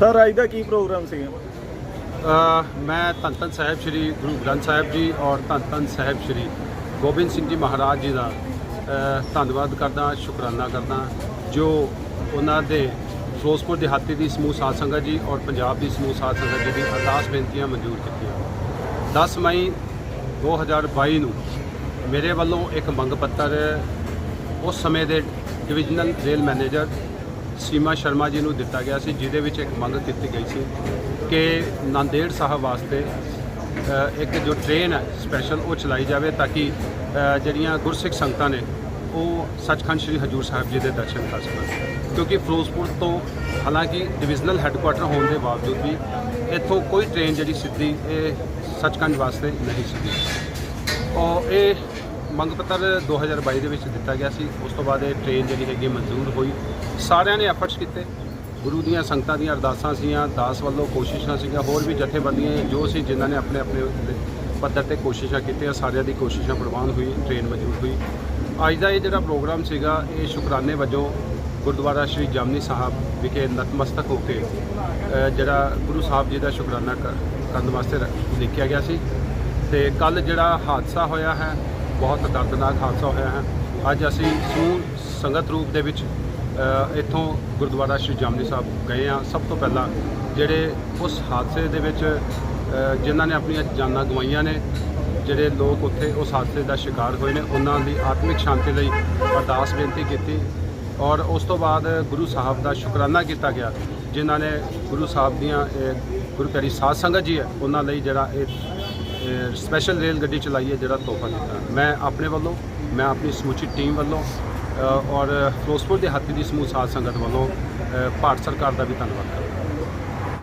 Sir ਅੱਜ ਦਾ ਕੀ programme ਸੀਗਾ ਮੈਂ ਧੰਨ ਧੰਨ ਸਾਹਿਬ ਸ੍ਰੀ ਗੁਰੂ ਗ੍ਰੰਥ ਸਾਹਿਬ ਜੀ ਔਰ ਧੰਨ ਧੰਨ ਸਾਹਿਬ ਸ੍ਰੀ ਗੋਬਿੰਦ ਸਿੰਘ ਜੀ ਮਹਾਰਾਜ ਜੀ ਦਾ ਅ, ਧੰਨਵਾਦ ਕਰਦਾ ਸ਼ੁਕਰਾਨਾ ਕਰਦਾ ਜੋ ਉਹਨਾਂ ਦੇ ਫਿਰੋਜ਼ਪੁਰ ਦਿਹਾਤੀ ਦੀ ਸਮੂਹ ਸਾਧ ਸੰਗਤ ਜੀ ਔਰ ਪੰਜਾਬ ਦੀ ਸਮੂਹ ਸਾਧ ਸੰਗਤ ਜੀ ਦੀ ਅਰਦਾਸ ਬੇਨਤੀਆਂ ਮਨਜ਼ੂਰ ਕੀਤੀਆਂ। 10 ਮਈ 2022 ਨੂੰ ਮੇਰੇ ਵੱਲੋਂ ਇੱਕ ਮੰਗ ਪੱਤਰ ਉਸ ਸਮੇਂ ਦੇ divisional rail manager Seema Sharma ji ਨੂੰ ਦਿੱਤਾ ਗਿਆ ਸੀ, ਜਿਹਦੇ ਵਿੱਚ ਇੱਕ ਮੰਗ ਕੀਤੀ ਗਈ ਸੀ ਕਿ ਨਾਂਦੇੜ ਸਾਹਿਬ ਵਾਸਤੇ ਇੱਕ ਜੋ ਟ੍ਰੇਨ ਹੈ ਸਪੈਸ਼ਲ ਉਹ ਚਲਾਈ ਜਾਵੇ ਤਾਂ ਕਿ ਜਿਹੜੀਆਂ ਗੁਰਸਿੱਖ ਸੰਗਤਾਂ ਨੇ, ਉਹ ਸੱਚਖੰਡ ਸ੍ਰੀ ਹਜੂਰ ਸਾਹਿਬ ਜੀ ਦੇ ਦਰਸ਼ਨ ਕਰ ਸਕਣ। ਕਿਉਂਕਿ ਫਿਰੋਜ਼ਪੁਰ ਤੋਂ ਹਾਲਾਂਕਿ ਡਿਵੀਜ਼ਨਲ ਹੈੱਡਕੁਆਟਰ ਹੋਣ ਦੇ ਬਾਵਜੂਦ ਵੀ ਇੱਥੋਂ ਕੋਈ ਟ੍ਰੇਨ ਜਿਹੜੀ ਸਿੱਧੀ ਇਹ ਸੱਚਖੰਡ ਵਾਸਤੇ ਨਹੀਂ ਸਿੱਧੀ। ਔਰ ਇਹ ਮੰਗ ਪੱਤਰ 2022 ਦੇ ਵਿੱਚ ਦਿੱਤਾ ਗਿਆ ਸੀ। ਉਸ ਤੋਂ ਬਾਅਦ ਇਹ ਟ੍ਰੇਨ ਜਿਹੜੀ ਹੈਗੀ ਮਨਜ਼ੂਰ ਹੋਈ। ਸਾਰਿਆਂ ਨੇ ਐਫਰਟਸ ਕੀਤੇ। ਗੁਰੂ ਦੀਆਂ ਸੰਗਤਾਂ ਦੀਆਂ ਅਰਦਾਸਾਂ ਸੀਆਂ, ਦਾਸ ਵੱਲੋਂ ਕੋਸ਼ਿਸ਼ਾਂ ਸੀਗੀਆਂ, ਹੋਰ ਵੀ ਜਥੇਬੰਦੀਆਂ ਜੋ ਸੀ ਜਿਨ੍ਹਾਂ ਨੇ ਆਪਣੇ ਆਪਣੇ ਪੱਧਰ ਤੇ ਕੋਸ਼ਿਸ਼ਾਂ ਕੀਤੀਆਂ, ਸਾਰਿਆਂ ਦੀ ਕੋਸ਼ਿਸ਼ਾਂ ਪ੍ਰਵਾਨ ਹੋਈ ਟ੍ਰੇਨ ਮਨਜ਼ੂਰ ਹੋਈ। ਅੱਜ ਦਾ ਇਹ ਜਿਹੜਾ ਪ੍ਰੋਗਰਾਮ ਸੀਗਾ, ਇਹ ਸ਼ੁਕਰਾਨੇ ਵਜੋਂ ਗੁਰਦੁਆਰਾ ਸ਼੍ਰੀ ਜਾਮਨੀ ਸਾਹਿਬ ਵਿਖੇ ਨਤਮਸਤਕ ਹੋ ਕੇ ਜਿਹੜਾ ਗੁਰੂ ਸਾਹਿਬ ਜੀ ਦਾ ਸ਼ੁਕਰਾਨਾ ਕਰਨ ਵਾਸਤੇ ਰ- ਲਿਖਿਆ ਗਿਆ ਸੀ। ਤੇ ਕੱਲ ਜਿਹੜਾ ਹਾਦਸਾ ਹੋਇਆ ਹੈ ਬਹੁਤ ਦਰਦਨਾਕ ਹਾਦਸਾ ਹੋਇਆ ਹੈ। ਅੱਜ ਅਸੀਂ ਸਮੂਹ ਸੰਗਤ ਰੂਪ ਦੇ ਵਿੱਚ ਇੱਥੋਂ ਗੁਰਦੁਆਰਾ ਸ਼੍ਰੀ ਜਾਮਨੀ ਸਾਹਿਬ ਗਏ ਆ ਸਭ ਤੋਂ ਪਹਿਲਾਂ ਜਿਹੜੇ ਉਸ ਹਾਦਸੇ ਦੇ ਵਿੱਚ ਜਿਨ੍ਹਾਂ ਨੇ ਆਪਣੀਆਂ ਜਾਨਾਂ ਗਵਾਈਆਂ ਨੇ, ਜਿਹੜੇ ਲੋਕ ਉੱਥੇ ਉਸ ਹਾਦਸੇ ਦਾ ਸ਼ਿਕਾਰ ਹੋਏ ਨੇ, ਉਹਨਾਂ ਦੀ ਆਤਮਿਕ ਸ਼ਾਂਤੀ ਲਈ ਅਰਦਾਸ ਬੇਨਤੀ ਕੀਤੀ ਔਰ ਉਸ ਤੋਂ ਬਾਅਦ ਗੁਰੂ ਸਾਹਿਬ ਦਾ ਸ਼ੁਕਰਾਨਾ ਕੀਤਾ ਗਿਆ, ਜਿਨ੍ਹਾਂ ਨੇ ਗੁਰੂ ਸਾਹਿਬ ਦੀਆਂ, ਇਹ ਗੁਰੂ ਪਿਆਰੀ ਸਾਧ ਸੰਗਤ ਜੀ ਹੈ, ਉਹਨਾਂ ਲਈ ਜਿਹੜਾ ਇਹ ਸਪੈਸ਼ਲ ਰੇਲ ਗੱਡੀ ਚਲਾਈ ਹੈ ਜਿਹੜਾ ਤੋਹਫਾ ਦਿੱਤਾ। ਮੈਂ ਆਪਣੇ ਵੱਲੋਂ, ਮੈਂ ਆਪਣੀ ਸਮੁੱਚੀ ਟੀਮ ਵੱਲੋਂ ਔਰ ਫਿਰੋਜ਼ਪੁਰ ਦੇ ਹਾਥੀ ਦੀ ਸਮੂਹ ਸਾਧ ਸੰਗਤ ਵੱਲੋਂ ਭਾਰਤ ਸਰਕਾਰ ਦਾ ਵੀ ਧੰਨਵਾਦ ਕਰਦਾ।